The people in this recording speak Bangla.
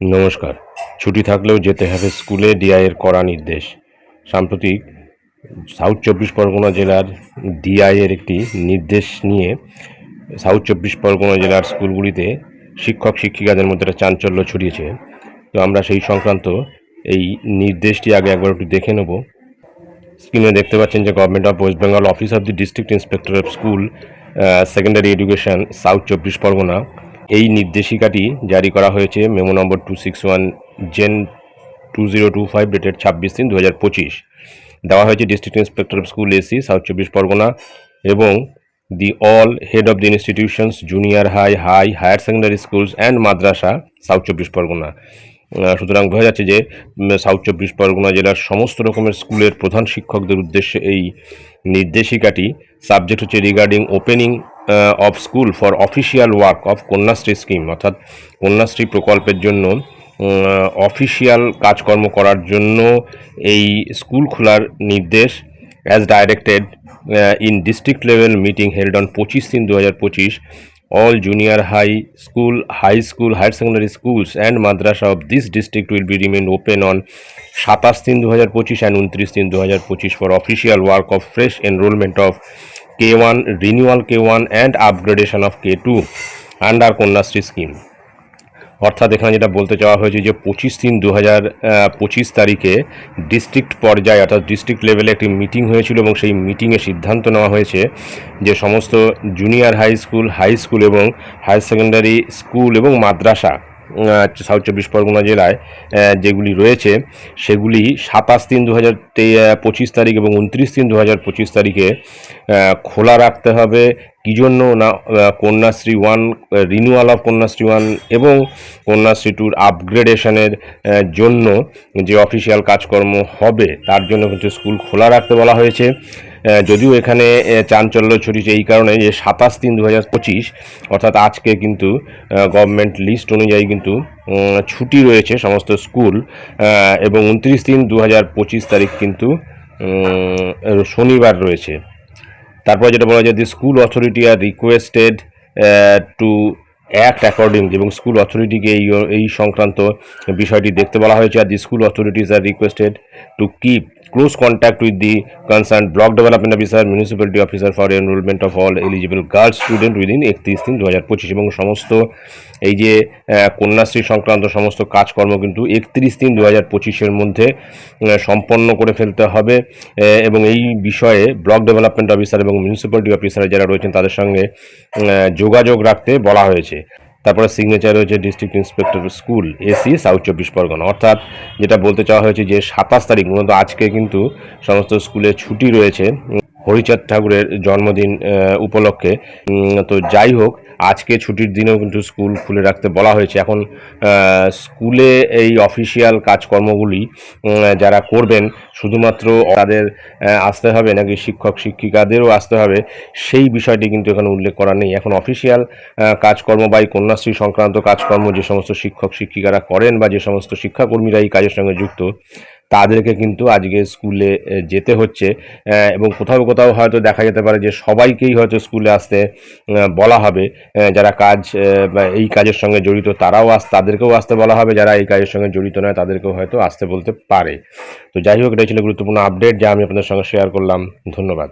নমস্কার। ছুটি থাকলেও যেতে হবে স্কুলে ডিআইয়ের কড়া নির্দেশ। সাম্প্রতিক সাউথ চব্বিশ পরগনা জেলার ডিআইয়ের একটি নির্দেশ নিয়ে সাউথ চব্বিশ পরগনা জেলার স্কুলগুলিতে শিক্ষক শিক্ষিকাদের মধ্যে একটা চাঞ্চল্য ছড়িয়েছে। তো আমরা সেই সংক্রান্ত এই নির্দেশটি আগে একবার একটু দেখে নেব। স্ক্রিনে দেখতে পাচ্ছেন যে government of West Bengal office of the district inspector of school secondary education south চব্বিশ পরগনা। এই নির্দেশিকাটি জারি করা হয়েছে memo number two six one gen two zero two five dated ছাব্বিশ তিন দু হাজার পঁচিশ। দেওয়া হয়েছে district inspector of school SE, south চব্বিশ পরগনা এবং the all head of the institutions junior high high, higher secondary schools and madrasa south চব্বিশ পরগনা। সুতরাং বোঝা যাচ্ছে যে সাউথ চব্বিশ পরগনা জেলার সমস্ত রকমের স্কুলের প্রধান শিক্ষকদের উদ্দেশ্যে এই নির্দেশিকাটি সাবজেক্ট হচ্ছে regarding opening of school for official work of Kanyashree scheme অর্থাৎ কন্যাশ্রী প্রকল্পের জন্য অফিসিয়াল কাজকর্ম করার জন্য এই স্কুল খোলার নির্দেশ as directed in district level meeting held on পঁচিশ তিন দু হাজার পঁচিশ, all junior high school high school, higher secondary schools and madrasa of this district will be remain open on সাতাশ তিন দু হাজার পঁচিশ অ্যান্ড উনত্রিশ তিন দু হাজার পঁচিশ for official work of fresh enrollment of K one renewal K one and upgradation of K two under Kanyashree scheme অর্থাৎ এখানে যেটা বলতে চাওয়া হয়েছে যে পঁচিশ তিন দু হাজার পঁচিশ তারিখে ডিস্ট্রিক্ট পর্যায়ে অর্থাৎ ডিস্ট্রিক্ট লেভেলে একটি মিটিং হয়েছিল এবং সেই মিটিংয়ে সিদ্ধান্ত নেওয়া হয়েছে যে সমস্ত junior high school high school এবং হায়ার সেকেন্ডারি স্কুল এবং মাদ্রাসা সাউথ চব্বিশ পরগনা জেলায় যেগুলি রয়েছে, সেগুলি সাতাশ তিন দু হাজার পঁচিশ তারিখ এবং উনত্রিশ তিন দু হাজার পঁচিশ তারিখে খোলা রাখতে হবে। কী জন্য না Kanyashree one renewal of Kanyashree one এবং কন্যাশ্রী টুর আপগ্রেডেশনের জন্য যে অফিসিয়াল কাজকর্ম হবে, তার জন্য কিন্তু স্কুল খোলা রাখতে বলা হয়েছে। যদিও এখানে চাঞ্চল্য ছড়িয়েছে এই কারণে যে সাতাশ তিন দু অর্থাৎ আজকে কিন্তু গভর্নমেন্ট লিস্ট অনুযায়ী কিন্তু ছুটি রয়েছে সমস্ত স্কুল এবং উনত্রিশ তিন দু তারিখ কিন্তু শনিবার রয়েছে। তারপরে যেটা বলা যায় the school authority are requested to act according এবং স্কুল অথরিটিকে এই এই সংক্রান্ত বিষয়টি দেখতে বলা হয়েছে, আর the school authorities are requested to keep close contact with the concern block development officer municipality officer for enrollment of all eligible girls student within একত্রিশ তিন দু হাজার পঁচিশ এবং সমস্ত এই যে কন্যাশ্রী সংক্রান্ত সমস্ত কাজকর্ম কিন্তু একত্রিশ তিন দু হাজার পঁচিশের মধ্যে সম্পন্ন করে ফেলতে হবে এবং এই বিষয়ে ব্লক ডেভেলপমেন্ট অফিসার এবং মিউনিসিপ্যালিটি অফিসার যারা রয়েছেন তাদের সঙ্গে যোগাযোগ রাখতে বলা হয়েছে। তারপরে সিগনেচার রয়েছে district inspector school SE south চব্বিশ পরগনা। অর্থাৎ যেটা বলতে চাওয়া হয়েছে যে সাতাশ তারিখ মূলত আজকে কিন্তু সমস্ত স্কুলে ছুটি রয়েছে। হরিচাঁদ ঠাকুরের জন্মদিন উপলক্ষে। তো যাই হোক, আজকে ছুটির দিনেও কিন্তু স্কুল খুলে রাখতে বলা হয়েছে। এখন স্কুলে এই অফিসিয়াল কাজকর্মগুলি যারা করবেন, শুধুমাত্র তাদের আসতে হবে নাকি শিক্ষক শিক্ষিকাদেরও আসতে হবে, সেই বিষয়টি কিন্তু এখানে উল্লেখ করা নেই। এখন অফিসিয়াল কাজকর্ম বা এই কন্যাশ্রী সংক্রান্ত কাজকর্ম যে সমস্ত শিক্ষক শিক্ষিকারা করেন বা যে সমস্ত শিক্ষাকর্মীরা এই কাজের সঙ্গে যুক্ত তাদেরকে কিন্তু আজকে স্কুলে যেতে হচ্ছে। এবং কোথাও কোথাও হয়তো দেখা যেতে পারে যে সবাইকেই হয়তো স্কুলে আসতে বলা হবে। যারা কাজ এই কাজের সঙ্গে জড়িত তারাও আস, তাদেরকেও আসতে বলা হবে। যারা এই কাজের সঙ্গে জড়িত নয়, তাদেরকেও হয়তো আসতে বলতে পারে। তো যাই হোক এটা ছিল গুরুত্বপূর্ণ আপডেট যা আমি আপনাদের সঙ্গে শেয়ার করলাম। ধন্যবাদ।